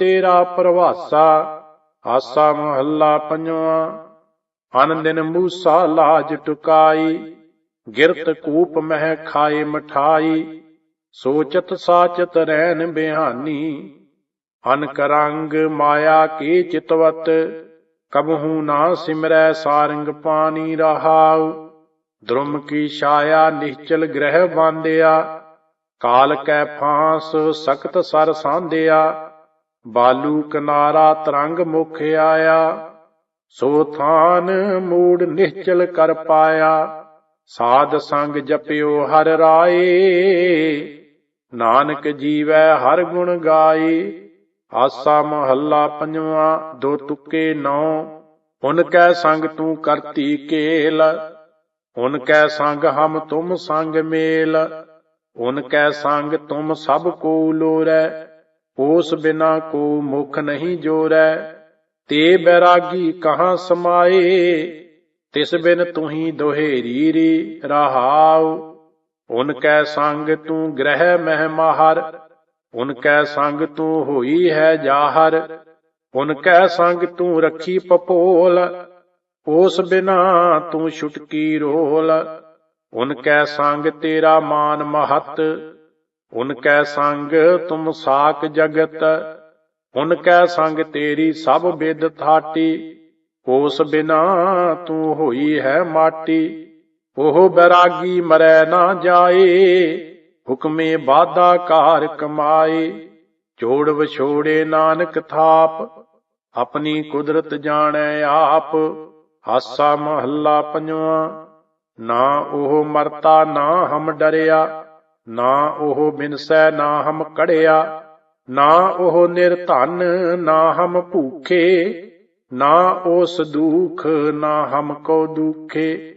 ਤੇਰਾ ਪ੍ਰਵਾਸਾ, ਆਸਾ ਮਹੱਲਾ ਪੰਜਵਾਂ। ਅਨ ਦਿਨ ਮੂਸਾ ਲਾਜ ਟੁਕਾਈ, ਗਿਰਤ ਕੂਪ ਮਹਿ ਖਾਏ ਮਠਾਈ। ਸੋਚਤ ਸਾਚਤ ਰਹਿਨ ਬਿਹਾਨੀ, ਅਨ ਕਰੰਗ ਮਾਇਆ ਕੇ ਚਿਤਵਤ। ਕਬਹੂ ਨਾ ਸਿਮਰੈ ਸਾਰੰਗ ਪਾਣੀ ਰਹਾਉ। ਦ੍ਰੁਮ ਕੀ ਛਾਇਆ ਨਿਹਚਲ ਗ੍ਰਹਿ ਬਾਂਧਿਆ ਕਾਲ ਕੈ ਫਾਂਸ ਸਖਤ ਸਰ ਸਾਂਧਿਆ। ਬਾਲੂ ਕਿਨਾਰਾ ਤਰੰਗ ਮੁਖ ਆਇਆ, ਸੋ ਥਾਨ ਮੂੜ ਨਿਸ਼ਚਲ ਕਰ ਪਾਇਆ। ਸਾਧ ਸੰਗ ਜਪਿਓ ਹਰ ਰਾਏ, ਨਾਨਕ ਜੀਵੈ ਹਰ ਗੁਣ ਗਾਏ। ਆਸਾ ਮਹੱਲਾ ਪੰਜਵਾਂ, ਦੋ ਤੁਕੇ ਨੌ ਹੁਨ ਕੈ ਸੰਗ ਤੂੰ ਕਰਤੀ ਕੇਲ। ਹੁਨ ਕੈ ਸੰਗ ਹਮ ਤੁਮ ਸੰਗ ਮੇਲ। ਹੁਨ ਕੈ ਸੰਗ ਤੁਮ ਸਭ ਕੋ ਲੋਰੈ। ਉਸ ਬਿਨਾ ਕੋ ਮੁਖ ਨਹੀਂ ਜੋਰੈ ਤੇ ਬੈਰਾਗੀ ਕਹਾਂ ਸਮਾਏ? ਤਿਸ ਬਿਨ ਤੁਹੀ ਦੁਹੇਰੀ ਰੀ ਰਹਾਉ। ਹੁਨ ਕੈ ਸੰਗ ਤੂੰ ਗ੍ਰਹਿ ਮਹਿ ਮਾਹਰ ਹੁਨ ਕੈ ਸੰਗ ਤੂੰ ਹੋਈ ਹੈ ਜਾਹਰ। ਹੁਨ ਕੈ ਸੰਗ ਤੂੰ ਰੱਖੀ ਪਪੋਲ। ਉਸ ਬਿਨਾ ਤੂੰ ਛੁਟਕੀ ਰੋਲ। ਹੁਨ ਕੈ ਸੰਗ ਤੇਰਾ ਮਾਨ ਮਹਤ। ਹੁਨ ਕੈ ਸੰਗ ਤੁਮ ਸਾਕ ਜਗਤ ਹੁਨ ਕੈ ਸੰਗ ਤੇਰੀ ਸਭ ਬੇਦ ਥਾਟੀ ਉਸ ਬਿਨਾ ਤੂੰ ਹੋਈ ਹੈ ਮਾਟੀ, ਉਹ ਬੈਰਾਗੀ ਮਰੈ ਨਾ ਜਾਏ, ਹੁਕਮੇ ਬਾਦਾ ਕਾਰ ਕਮਾਏ, ਜੋੜ ਵਿਛੋੜੇ ਨਾਨਕ ਥਾਪ, ਆਪਣੀ ਕੁਦਰਤ ਜਾਣੈ ਆਪ, ਹਾਸਾ ਮਹੱਲਾ ਪੰਜਵਾਂ, ਨਾ ਉਹ ਮਰਤਾ ਨਾ ਹਮ ਡਰਿਆ ਨਾ ਉਹ ਬਿਨਸੈ ਨਾ ਹਮ ਕੜਿਆ, ਨਾ ਉਹ ਨਿਰਧਨ ਨਾ ਹਮ ਭੂਖੇ, ਨਾ ਉਸ ਦੁਖ ਨਾ ਹਮ ਕੋ ਦੁਖੇ।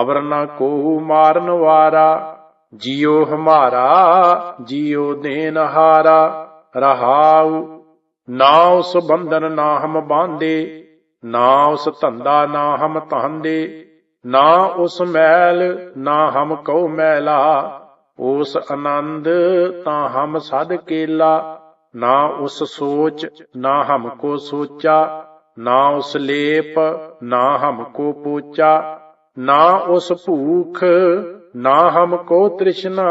ਅਵਰ ਨਾ ਕੋ ਮਾਰਨ ਵਾਰਾ, ਜਿਉ ਹਮਾਰਾ, ਜਿਉ ਦੇਨ ਹਾਰਾ, ਰਹਾਉ। ਨਾ ਉਸ ਬੰਧਨ ਨਾ ਹਮ ਬਾਂਦੇ ਨਾ ਉਸ ਧੰਦਾ ਨਾ ਹਮ ਤਾਂਦੇ ਨਾ ਉਸ ਮੈਲ ਨਾ ਹਮ ਕਉ ਮੈਲਾ। ਉਸ ਆਨੰਦ ਤਾਂ ਹਮ ਸਦ ਕੇਲਾ, ਨਾ ਉਸ ਸੋਚ, ਨਾ ਹਮ ਕੋ ਸੋਚਾ, ਨਾ ਉਸ ਲੇਪ, ਨਾ ਹਮ ਕੋ ਪੋਚਾ, ਨਾ ਉਸ ਭੂਖ, ਨਾ ਹਮ ਕੋ ਤ੍ਰਿਸ਼ਨਾ,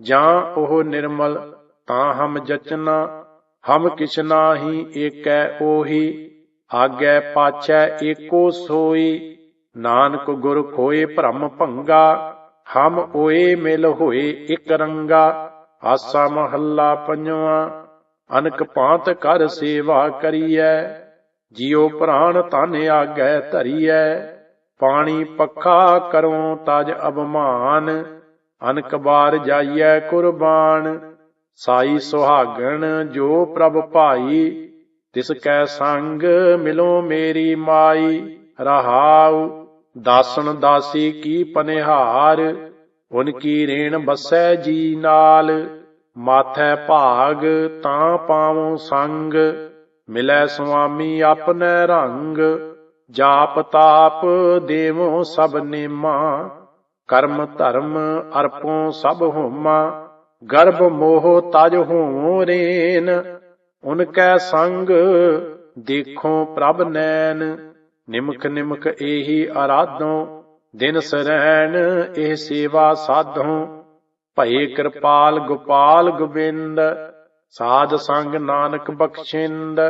ਜਾਂ ਉਹ ਨਿਰਮਲ ਤਾਂ ਹਮ ਜਚਨਾ, ਹਮ ਕਿਛ ਨਾਹੀ ਏਕੈ ਉਹੀ ਆਗੈ ਪਾਛੈ ਏਕੋ ਸੋਈ, ਨਾਨਕ ਗੁਰ ਖੋਏ ਭ੍ਰਮ ਭੰਗਾ ਹਮ ਓਏ ਮਿਲ ਹੋਏ ਇਕ ਰੰਗਾ, ਆਸਾ ਮਹੱਲਾ ਪੰਜਵਾਂ, ਅਨਕ ਪਾਂਤ ਕਰ ਸੇਵਾ ਕਰੀਐ, ਜਿਉ ਪ੍ਰਾਣ ਤਨ ਆਗੈ ਧਰੀਐ, ਪਾਣੀ ਪੱਖਾ ਕਰੋ ਤਜ ਅਬਮਾਨ ਅਨਕ ਬਾਰ ਜਾਈਐ ਕੁਰਬਾਨ, ਸਾਈ ਸੁਹਾਗਣ ਜੋ ਪ੍ਰਭ ਭਾਈ, ਤਿਸ ਕੈ ਸੰਗ ਮਿਲੋ ਮੇਰੀ ਮਾਈ, ਰਹਾਉ ਦਾਸਨ ਦਾਸੀ ਕੀ ਪਨਿਹਾਰ, ਉਨ ਕੀ ਰੇਣ ਬਸੈ ਜੀ ਨਾਲ। ਮਾਥੈ ਭਾਗ ਤਾਂ ਪਾਵੋ ਸੰਗ, ਮਿਲੈ ਸੁਆਮੀ ਆਪਣੈ ਰੰਗ। ਜਾਪ ਤਾਪ ਦੇਵੋ ਸਭ ਨੇਮਾ, ਕਰਮ ਧਰਮ ਅਰਪੋ ਸਭ ਹੋਮਾ। ਗਰਭ ਮੋਹ ਤਜ ਹੋਵੋ ਰੇਨ, ਉਨ ਕੈ ਸੰਗ ਦੇਖੋ ਪ੍ਰਭ ਨੈਣ। ਨਿਮਖ ਨਿਮਖ ਏਹੀ ਆਰਾਧੋ ਦਿਨ ਸਰੈਣ ਇਹ ਸੇਵਾ ਸਾਧੋ। ਭਏ ਕਿਰਪਾਲ ਗੋਪਾਲ ਗੋਬਿੰਦ। ਸਾਧ ਸੰਗ ਨਾਨਕ ਬਖਸ਼ਿੰਦ।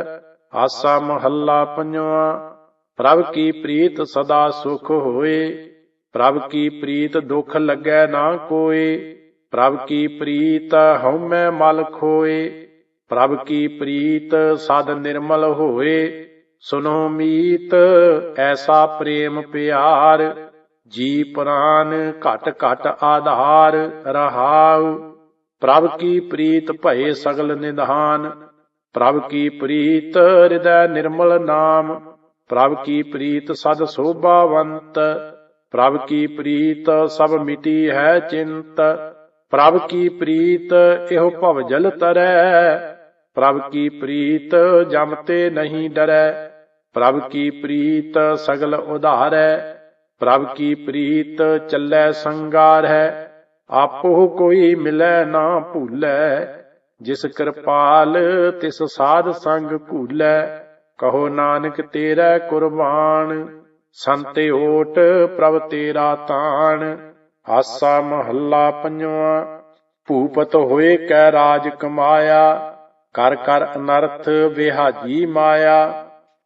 ਆਸਾ ਮਹੱਲਾ ਪੰਜਵਾ। ਪ੍ਰਭ ਕੀ ਪ੍ਰੀਤ ਸਦਾ ਸੁਖ ਹੋਏ। ਪ੍ਰਭ ਕੀ ਪ੍ਰੀਤ ਦੁਖ ਲੱਗੈ ਨਾ ਕੋਏ। ਪ੍ਰਭ ਕੀ ਪ੍ਰੀਤ ਹਉਮੈ ਮਲ ਖੋਏ। ਪ੍ਰਭ ਕੀ ਪ੍ਰੀਤ ਸਦ ਨਿਰਮਲ ਹੋਏ। ਸੁਨੋ ਮੀਤ, ਐਸਾ ਪ੍ਰੇਮ ਪਿਆਰ, ਜੀ ਪ੍ਰਾਨ ਘਟ ਘਟ ਆਧਾਰ ਰਹਾਉ। ਪ੍ਰਭ ਕੀ ਪ੍ਰੀਤ ਭਏ ਸਗਲ ਨਿਧਾਨ, ਪ੍ਰਭ ਕੀ ਪ੍ਰੀਤ ਹਿਰਦੈ ਨਿਰਮਲ ਨਾਮ। ਪ੍ਰਭ ਕੀ ਪ੍ਰੀਤ ਸਦ ਸੋਭਾਵੰਤ, ਪ੍ਰਭ ਕੀ ਪ੍ਰੀਤ ਸਭ ਮਿਟੀ ਹੈ ਚਿੰਤ। ਪ੍ਰਭ ਕੀ ਪ੍ਰੀਤ ਇਹੋ ਭਵ ਜਲ ਤਰੈ, ਪ੍ਰਭ ਕੀ ਪ੍ਰੀਤ ਜਮ ਤੇ ਨਹੀਂ ਡਰੈ। ਪ੍ਰਭ ਕੀ ਪ੍ਰੀਤ ਸਗਲ ਉਧਾਰੈ, ਪ੍ਰਭ ਕੀ ਪ੍ਰੀਤ ਚੱਲੈ ਸੰਗਾਰ ਹੈ ਆਪੋ ਕੋਈ ਮਿਲੈ ਨਾ ਭੂਲੈ, ਜਿਸ ਕਿਰਪਾਲ ਤਿਸ ਸਾਧ ਸੰਗ ਭੂਲੇ ਕਹੋ ਨਾਨਕ ਤੇਰਾ ਕੁਰਬਾਨ, ਸੰਤੇ ਓਟ ਪ੍ਰਭ ਤੇਰਾ ਤਾਣ, ਆਸਾ ਮਹੱਲਾ ਪੰਜਵਾ, ਭੂਪਤ ਹੋਏ ਕੈ ਰਾਜ ਕਮਾਇਆ, ਕਰ ਕਰ ਅਨਰਥ ਵਿਹਾਜੀ ਮਾਇਆ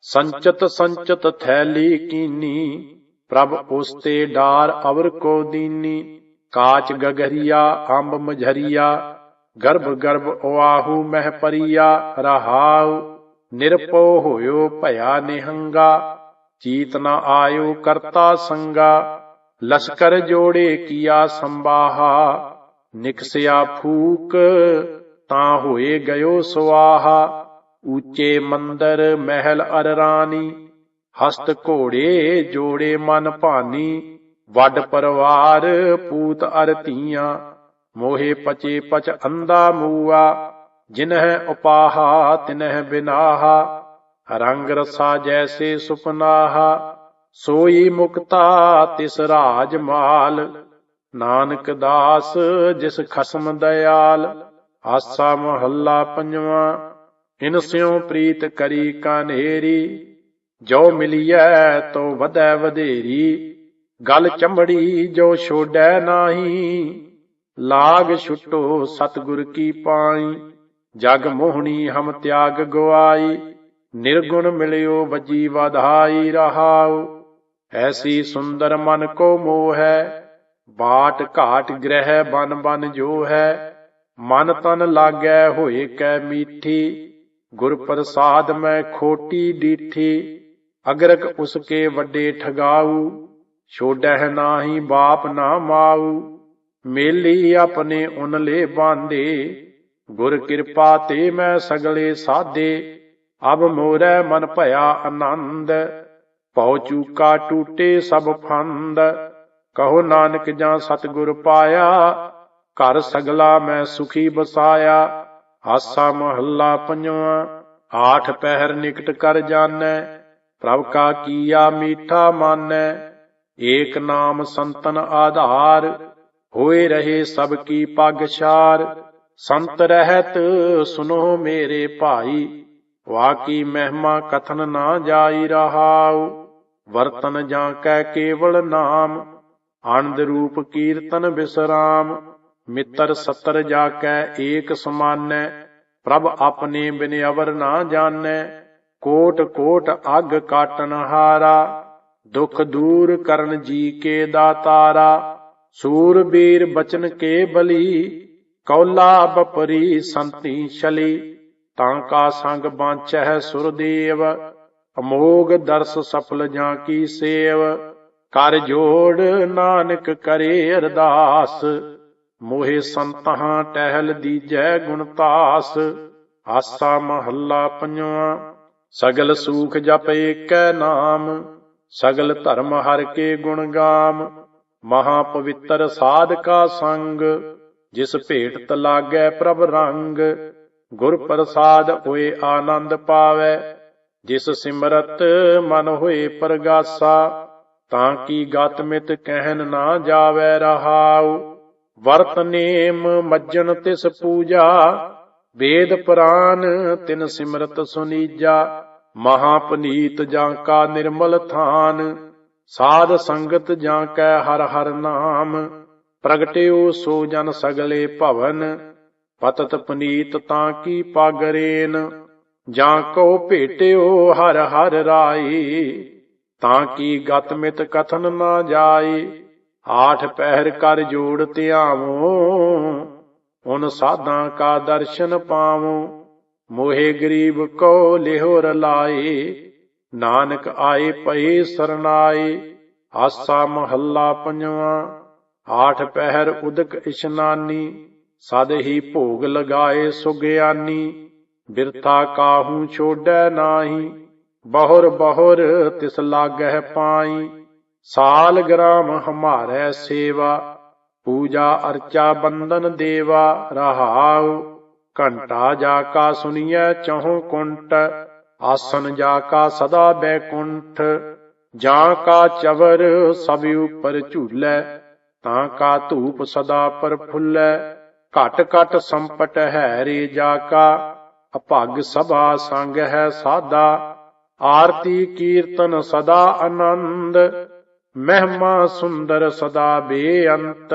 ਸੰਚਤ ਸੰਚਤ ਥੈਲੀ ਕੀਨੀ ਪ੍ਰਭ ਉਸ ਤੇ ਡਾਰ ਅਵਰ ਕੋ ਦੀਨੀ ਕਾਚ ਗਗਰੀਆ ਅੰਬ ਮਝਰੀਆ ਗਰਭ ਗਰਭ ਓਆਹੂ ਮਹਿ ਪਰੀਆ ਰਹਾਉ ਨਿਰਪੋ ਹੋਇਓ ਭਇਆ ਨਿਹੰਗਾ ਚੀਤ ਨ ਆਇਓ ਕਰਤਾ ਸੰਗਾ ਲਸ਼ਕਰ ਜੋੜੇ ਕੀਆ ਸੰਬਾਹਾ ਨਿਕਸਿਆ ਫੂਕ ਤਾਂ ਹੋਏ ਗਇਓ ਸਵਾਹਾ ਉੱਚੇ ਮੰਦਰ ਮਹਿਲ ਅਰਰਾਨੀ ਹਸਤ ਘੋੜੇ ਜੋੜੇ ਮਨ ਭਾਨੀ, ਵੱਡ ਪਰਵਾਰ ਪੂਤ ਅਰ ਅਰਤੀਆਂ ਮੋਹੇ ਪਚੇ ਪਚ ਅੰਦਾ ਮੂਆ, ਜਿਨਹਿ ਉਪਾਹਾ ਤਿਨਹਿ ਬਿਨਾਹਾ, ਰੰਗ ਰਸਾ ਜੈਸੇ ਸੁਪਨਾਹਾ, ਸੋਈ ਮੁਕਤਾ ਤਿਸ ਰਾਜ ਮਾਲ, ਨਾਨਕ ਦਾਸ ਜਿਸ ਖਸਮ ਦਇਆਲ, ਆਸਾ ਮਹੱਲਾ ਪੰਜਵਾ ਇਨਸਿਉ ਪ੍ਰੀਤ ਕਰੀ ਕਾਨੇਰੀ, ਜੋ ਮਿਲੀਐ ਤੋ ਵਧੈ ਵਧੇਰੀ। ਗਲ ਚਮੜੀ ਜੋ ਛੋੜੈ ਨਾਹੀ, ਲਾਗ ਛੁਟੋ ਸਤਗੁਰ ਕੀ ਪਾਈ। ਜਗ ਮੋਹਣੀ ਹਮ ਤਿਆਗ ਗਵਾਈ, ਨਿਰਗੁਣ ਮਿਲਿਓ ਵਜੀ ਵਧਾਈ ਰਹਾਉ। ਐਸੀ ਸੁੰਦਰ ਮਨ ਕੋ ਮੋਹ ਹੈ, ਬਾਟ ਘਾਟ ਗ੍ਰਹਿ ਬਨ ਬਨ ਜੋ ਹੈ। ਮਨ ਤਨ ਲਾਗੈ ਹੋਏ ਕੈ ਮੀਠੀ ਗੁਰ ਪ੍ਰਸਾਦ ਮੈਂ ਖੋਟੀ ਡੀਠੀ, ਅਗਰਕ ਉਸਕੇ ਵੱਡੇ ਠਗਾਊ, ਛੋੜਹਿ ਨਾਹੀ ਬਾਪ ਨਾ ਮਾਊ, ਮੇਲੀ ਆਪਣੇ ਉਨਲੇ ਬਾਂਦੇ, ਗੁਰ ਕਿਰਪਾ ਤੇ ਮੈਂ ਸਗਲੇ ਸਾਦੇ, ਅਬ ਮੋਰੈ ਮਨ ਭਇਆ ਆਨੰਦ ਪਉ ਚੂਕਾ ਟੂਟੇ ਸਭ ਫੰਦ, ਕਹੋ ਨਾਨਕ ਜਾਂ ਸਤਿਗੁਰ ਪਾਇਆ, ਘਰ ਸਗਲਾ ਮੈਂ ਸੁਖੀ ਬਸਾਇਆ ਆਸਾ ਮਹੱਲਾ ਪੰਜਵਾ, ਆਠ ਪਹਿਰ ਨਿਕਟ ਕਰ ਜਾਣੈ, ਪ੍ਰਭ ਕਾ ਕੀਆ ਮੀਠਾ ਮਾਨੈ, ਏਕ ਨਾਮ ਸੰਤਨ ਆਧਾਰ, ਹੋਏ ਰਹੇ ਸਭ ਕੀ ਪਗ ਸੰਤ ਰਹਿਤ ਸੁਨੋ ਮੇਰੇ ਭਾਈ ਵਾਕੀ ਮਹਿਮਾ ਕਥਨ ਨਾ ਜਾਈ ਰਹਾਉ, ਵਰਤਨ ਜਾਂ ਕੈ ਕੇਵਲ ਨਾਮ, ਆਨੰਦ ਰੂਪ ਕੀਰਤਨ ਬਿਸਰਾਮ ਮਿੱਤਰ ਸਤਰ ਜਾ ਕੈ ਏਕ ਸਮਾਨੈ, ਪ੍ਰਭ ਆਪਣੇ ਬਿਨ ਅਵਰ ਨਾ ਜਾਣੈ। ਕੋਟ ਕੋਟ ਅਗ ਕਾਟਨ ਹਾਰਾ, ਦੁਖ ਦੂਰ ਕਰਨ ਜੀ ਕੇ ਦਾਤਾਰਾ। ਸੂਰਬੀਰ ਬਚਨ ਕੇ ਬਲੀ, ਕੌਲਾ ਬਪਰੀ ਸੰਤੀ ਛਲੀ। ਤਾਂ ਕਾ ਸੰਗ ਬਾਂਚੈ ਸੁਰਦੇਵ ਅਮੋਗ ਦਰਸ ਸਫਲ ਜਾਂ ਕੀ ਸੇਵ। ਕਰ ਜੋੜ ਨਾਨਕ ਕਰੇ ਅਰਦਾਸ। ਮੋਹਿ ਸੰਤਹਾਂ ਟਹਿਲ ਦੀਜੈ ਗੁਣਤਾਸ ਆਸਾ ਮਹੱਲਾ ਪੰਜਵਾ। ਸਗਲ ਸੂਖ ਜਪ ਏਕੈ ਨਾਮ, ਸਗਲ ਧਰਮ ਹਰ ਕੇ ਗੁਣ ਗਾਮ। ਮਹਾ ਪਵਿੱਤਰ ਸਾਧਕਾ ਸੰਗ, ਜਿਸ ਭੇਟ ਲਾਗੈ ਪ੍ਰਭ ਰੰਗ। ਗੁਰ ਪ੍ਰਸਾਦ ਹੋਏ ਆਨੰਦ ਪਾਵੈ, ਜਿਸ ਸਿਮਰਤ ਮਨ ਹੋਏ ਪਰਗਾਸਾ। ਤਾਂ ਕੀ ਗਤ ਮਿਤ ਕਹਿਨ ਨਾ ਜਾਵੈ ਰਹਾਉ। ਵਰਤ ਨੇਮ ਮੱਜਨ ਤਿਸ ਪੂਜਾ, ਵੇਦ ਪੁਰਾਨ ਤਿਨ ਸਿਮਰਤ ਸੁਨੀਜਾ, ਮਹਾ ਪਨੀਤ ਜਾਂ ਕਾ ਨਿਰਮਲ ਥਾਨ, ਸਾਧ ਸੰਗਤ ਜਾਂ ਕੈ ਹਰ ਹਰ ਨਾਮ, ਪ੍ਰਗਟਿਓ ਸੋ ਜਨ ਸਗਲੇ ਭਵਨ, ਪਤਤ ਪਨੀਤ ਤਾਂ ਕੀ ਪਾਗਰੇਨ, ਜਾਂ ਕੋ ਭੇਟਿਓ ਹਰ ਹਰ ਰਾਈ, ਤਾਂ ਕੀ ਗਤ ਮਿਤ ਕਥਨ ਨਾ ਜਾਏ ਆਠ ਪਹਿਰ ਕਰ ਜੋੜ ਧਿਆਵੋ, ਉਨ ਸਾਧਾਂ ਕਾ ਦਰਸ਼ਨ ਪਾਵੋ। ਮੋਹੇ ਗਰੀਬ ਕੋ ਲਿਹੋ ਰਲਾਏ ਨਾਨਕ ਆਏ ਪਏ ਸਰਨਾਏ, ਆਸਾ ਮਹੱਲਾ ਪੰਜਵਾ। ਆਠ ਪਹਿਰ ਉਦਕ ਇਸ਼ਨਾਨੀ, ਸਦ ਹੀ ਭੋਗ ਲਗਾਏ ਸੁਗਿਆਨੀ ਬਿਰਥਾ ਕਾਹੂ ਛੋੜੈ ਨਾਹੀ, ਬਹੁਰ ਬਹੁਰ ਤਿਸ ਲਾਗਹਿ ਪਾਈ ਸਾਲ ਗ੍ਰਾਮ ਹਮਾਰੈ ਸੇਵਾ, ਪੂਜਾ ਅਰਚਾ ਬੰਦਨ ਦੇਵਾ, ਰਹਾਉ। ਘੰਟਾ ਜਾ ਕਾ ਸੁਨੀਐ ਚਹੁ ਕੁੰਟ, ਆਸਨ ਜਾ ਕਾ ਸਦਾ ਬੈਕੁੰਠ ਜਾਂ ਕਾ ਚਵਰ ਸਭ ਉਪਰ ਝੂਲੈ, ਤਾਂ ਕਾ ਧੂਪ ਸਦਾ ਪਰ ਫੁੱਲੈ। ਘਟ ਘਟ ਸੰਪਟ ਹੈ ਰੇ ਜਾ ਕਾ, ਅਭਗ ਸਭਾ ਸੰਗ ਹੈ ਸਾਦਾ। ਆਰਤੀ ਕੀਰਤਨ ਸਦਾ ਆਨੰਦ ਮਹਿਮਾ ਸੁੰਦਰ ਸਦਾ ਬੇਅੰਤ,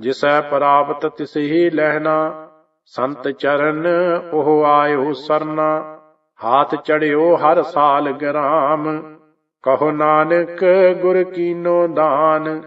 ਜਿਸੈ ਪ੍ਰਾਪਤ ਤਿਸਹੀ ਲਹਿਣਾ, ਸੰਤ ਚਰਨ ਉਹ ਆਇਓ ਸਰਨਾ, ਹਾਥ ਚੜਿਓ ਹਰ ਸਾਲ ਗ੍ਰਾਮ। ਕਹੋ ਨਾਨਕ ਗੁਰ ਕੀਨੋ ਦਾਨ,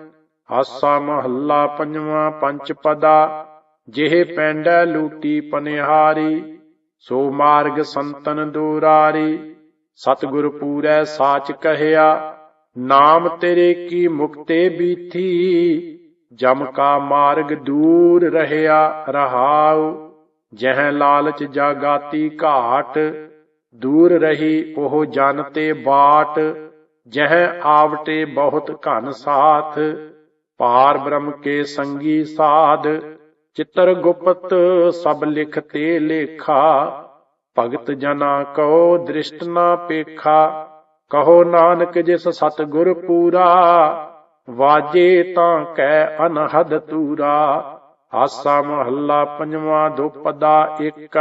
ਆਸਾ ਮਹੱਲਾ ਪੰਜਵਾਂ ਪੰਚ ਪਦਾ, ਜਿਹ ਪੈਂਡੈ ਲੂਟੀ ਪਨਿਹਾਰੀ, ਸੋ ਮਾਰਗ ਸੰਤਨ ਦੂਰਾਰੀ। ਸਤਿਗੁਰ ਪੂਰੈ ਸਾਚ ਕਹਿਆ ਨਾਮ ਤੇਰੇ ਕੀ ਮੁਕਤੇ ਬੀਥੀ? ਜਮ ਕਾ ਮਾਰਗ ਦੂਰ ਰਹਿਆ ਰਹਾਉ, ਜਹ ਲਾਲਚ ਜਾਗਾਤੀ ਘਾਟ, ਦੂਰ ਰਹੀ ਉਹ ਜਨ ਤੇ ਬਾਟ, ਜਹ ਆਵਟੇ ਬਹੁਤ ਘਨ ਸਾਥ ਪਾਰ ਬ੍ਰਹਮ ਕੇ ਸੰਗੀ ਸਾਧ, ਚਿਤਰ ਗੁਪਤ ਸਭ ਲਿਖਤੇ ਲੇਖਾ, ਭਗਤ ਜਨਾ ਕੋ ਦ੍ਰਿਸ਼ਟ ਨਾ ਪੇਖਾ ਕਹੋ ਨਾਨਕ ਜਿਸ ਸਤ ਗੁਰ ਪੂਰਾ, ਵਾਜੇ ਤਾਂ ਕੈ ਅਨਹਦ ਤੂਰਾ। ਆਸਾ ਮਹੱਲਾ ਪੰਜਵਾਂ ਦੁਪਦਾ ਇੱਕ,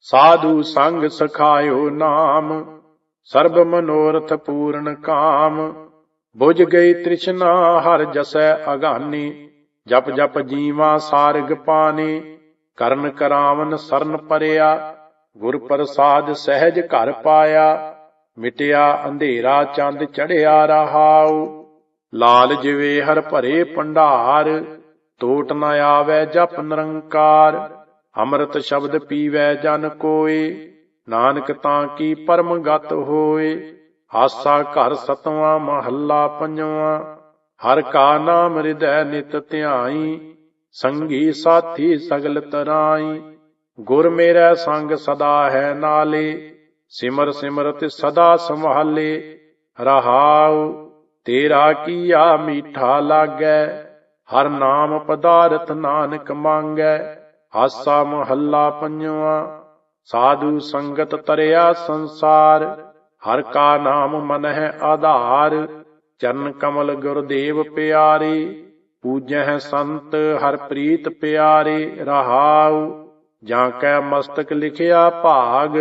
ਸਾਧੂ ਸੰਗ ਸਖਾਇਓ ਨਾਮ। ਸਰਬ ਮਨੋਰਥ ਪੂਰਨ ਕਾਮ। ਬੁਝ ਗਈ ਤ੍ਰਿਸ਼ਨਾ ਹਰ ਜਸੈ ਅਗਾਨੀ। ਜਪ ਜਪ ਜੀਵਾ ਸਾਰਗ ਪਾਣੀ ਕਰਨ ਕਰਾਵਨ ਸਰਨ ਪਰਿਆ। ਗੁਰ ਪ੍ਰਸਾਦ ਸਹਿਜ ਘਰ ਪਾਇਆ। ਮਿਟਿਆ ਅੰਧੇਰਾ ਚੰਦ ਚੜਿਆ ਰਹਾਉ। ਲਾਲ ਜਿਵੇ ਹਰ ਭਰੇ ਭੰਡਾਰ ਟੋਟ ਨ ਆਵੈ ਜਪ ਨਿਰੰਕਾਰ। ਅੰਮ੍ਰਿਤ ਸ਼ਬਦ ਪੀਵੈ ਜਨ ਕੋਏ, ਨਾਨਕ ਤਾਂ ਕੀ ਪਰਮ ਗਤ ਹੋਏ। ਆਸਾ ਘਰ ਸਤਵਾਂ, ਮਹੱਲਾ ਪੰਜਵਾਂ। ਹਰ ਕਾ ਨਾਮ ਹਿਰਦੈ ਨਿਤ ਧਿਆਈ, ਸੰਗੀ ਸਾਥੀ ਸਗਲ ਤਰਾਈ। ਗੁਰ ਮੇਰਾ ਸੰਗ ਸਦਾ ਹੈ ਨਾਲੇ। ਸਿਮਰ ਸਿਮਰਤ ਸਦਾ ਸੰਭਾਲੇ, ਰਹਾਉ, ਤੇਰਾ ਕੀਆ ਮੀਠਾ ਲਾਗੈ, ਹਰ ਨਾਮ ਪਦਾਰਥ ਨਾਨਕ ਮੰਗੈ, ਆਸਾ ਮਹੱਲਾ ਪੰਜਵਾਂ, ਸਾਧੂ ਸੰਗਤ ਤਰਿਆ ਸੰਸਾਰ, ਹਰ ਕਾ ਨਾਮ ਮਨ ਹੈ ਆਧਾਰ, ਚਰਨ ਕਮਲ ਗੁਰਦੇਵ ਪਿਆਰੇ ਪੂਜੈ ਸੰਤ ਹਰ ਪ੍ਰੀਤ ਪਿਆਰੇ, ਰਹਾਉ, ਜਾਂ ਕੈ ਮਸਤਕ ਲਿਖਿਆ ਭਾਗ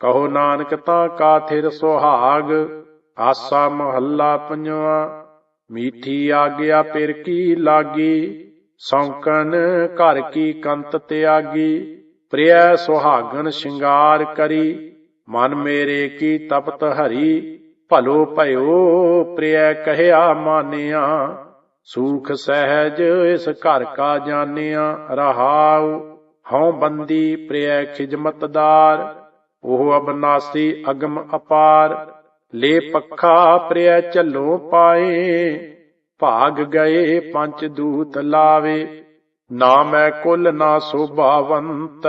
ਕਹੋ ਨਾਨਕ ਤਾਂ ਕਾਥਿਰ ਸੁਹਾਗ, ਆਸਾ ਮਹੱਲਾ ਪੰਜਵਾ, ਮੀਠੀ ਆਗਿਆ ਪਿਰ ਕੀ ਲਾਗੀ, ਸੌਂਕਣ ਘਰ ਕੀ ਕੰਤ ਤਿਆਗੀ, ਪ੍ਰਿਆ ਸੁਹਾਗਣ ਸ਼ਿੰਗਾਰ ਕਰੀ, ਮਨ ਮੇਰੇ ਕੀ ਤਪਤ ਹਰੀ, ਭਲੋ ਭਇਓ ਪ੍ਰਿਆ ਕਹਿਆ ਮਾਨਿਆ, ਸੂਖ ਸਹਿਜ ਇਸ ਘਰ ਕਾ ਜਾਣਿਆ, ਰਹਾਉ, ਹਉ ਬੰਦੀ ਪ੍ਰਿਆ ਖਿਜਮਤਦਾਰ ਉਹ ਅਬਨਾਸੀ ਅਗਮ ਅਪਾਰ, ਲੇ ਪੱਖਾ ਪ੍ਰਿਆ ਝੱਲੋ ਪਾਏ। ਭਾਗ ਗਏ ਪੰਜ ਦੂਤ ਲਾਵੇ, ਨਾ ਮੈਂ ਕੁਲ ਨਾ ਸੋਭਾਵੰਤ।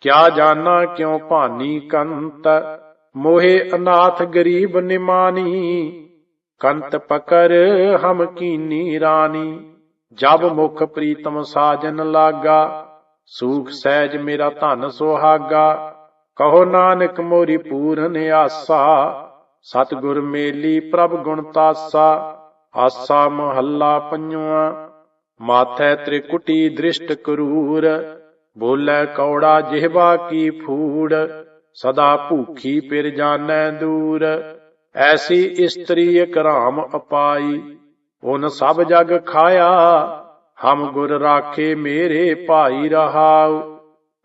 ਕਿਆ ਜਾਣਾ ਕਿਉ ਭਾਨੀ ਕੰਤ? ਮੋਹੇ ਅਨਾਥ ਗਰੀਬ ਨਿਮਾਨੀ, ਕੰਤ ਪਕਰ ਹਮ ਕੀਨੀ ਰਾਣੀ ਜਬ ਮੁਖ ਪ੍ਰੀਤਮ ਸਾਜਨ ਲਾਗਾ, ਸੂਖ ਸਹਿਜ ਮੇਰਾ ਧਨ ਸੁਹਾਗਾ। ਕਹੋ ਨਾਨਕ ਮੋਰੀ ਪੂਰਨ ਆਸਾ, ਸਤਿਗੁਰ ਮੇਲੀ ਪ੍ਰਭ ਗੁਣ ਤਾਸਾ, ਆਸਾ ਮਹੱਲਾ ਪੰਜਵਾ, ਮਾਥੈ ਤ੍ਰਿਕੁਟੀ ਦ੍ਰਿਸ਼ਟ ਕਰੂਰ, ਬੋਲੇ ਕੌੜਾ ਜਿਹਵਾ ਕੀ ਫੂੜ, ਸਦਾ ਭੂਖੀ ਪਿਰ ਜਾਣੈ ਦੂਰ, ਐਸੀ ਇਸਤਰੀ ਇਕ ਰਾਮ ਅਪਾਈ, ਉਨ ਸਭ ਜਗ ਖਾਇਆ, ਹਮ ਗੁਰ ਰਾਖੇ ਮੇਰੇ ਭਾਈ ਰਹਾਉ।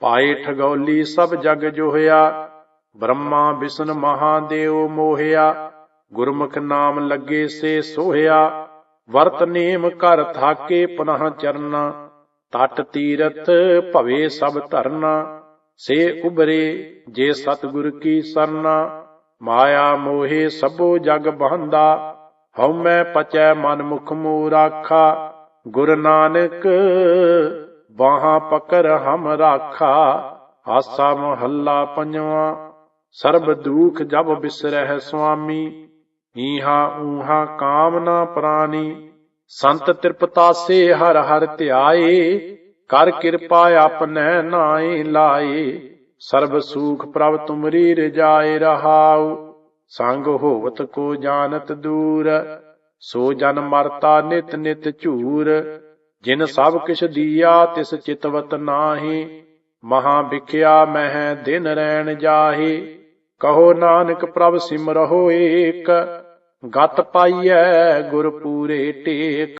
ਪਾਏ ਠਗੌਲੀ ਸਭ ਜਗ ਜੋਹਿਆ, ਬ੍ਰਹਮਾ ਵਿਸ਼ਨ ਮਹਾਦੇਵ ਮੋਹਿਆ, ਗੁਰਮੁਖ ਨਾਮ ਲੱਗੇ ਸੇ ਸੋਹਿਆ, ਵਰਤ ਨੇਮ ਕਰ ਥਾਕੇ ਪੁਨਹ ਚਰਨਾ, ਤਟ ਤੀਰਥ ਭਵੇ ਸਭ ਧਰਨਾ, ਸੇ ਉਬਰੇ ਜੇ ਸਤਿਗੁਰ ਕੀ ਸਰਨਾ, ਮਾਇਆ ਮੋਹੇ ਸਭੋ ਜਗ ਬਹੰਦਾ, ਹਉ ਮੈਂ ਪਚੈ ਮਨ ਮੁਖ ਮੂ ਰਾਖਾ ਗੁਰ ਨਾਨਕ ਬਾਹਾਂ ਪਕਰ ਹਮ ਰਾਖਾ, ਆਸਾ ਮਹੱਲਾ ਪੰਜਵਾ, ਸਰਬ ਦੁਖ ਜਬ ਬਿਸਰਹਿ ਸੁਆਮੀ ਈਹਾ ਊਹਾ ਕਾਮਨਾ ਪ੍ਰਾਨੀ, ਸੰਤ ਤ੍ਰਿਪਤਾਸੇ ਹਰ ਹਰ ਧਿਆਏ, ਕਰ ਕਿਰਪਾ ਆਪਨੈ ਨਾਏ ਲਾਏ, ਸਰਬ ਸੂਖ ਪ੍ਰਭ ਤੁਮਰੀ ਰਜਾਏ ਰਹਾਉ, ਸੰਗ ਹੋਵਤ ਕੋ ਜਾਣਤ ਦੂਰ, ਸੋ ਜਨ ਮਰਤਾ ਨਿਤ ਨਿਤ ਝੂਰ ਜਿਨ ਸਭ ਕਿਛ ਦੀਆ ਤਿਸ ਚਿਤਵਤ ਨਾਹੀ ਮਹਾ ਵਿਖਿਆ ਮਹਿ ਦਿਨ ਰੈਣ ਜਾਹੀ। ਕਹੋ ਨਾਨਕ ਪ੍ਰਭ ਸਿਮਰਹੁ ਏਕ। ਗਤ ਪਾਈਐ ਗੁਰ ਪੂਰੇ ਟੇਕ।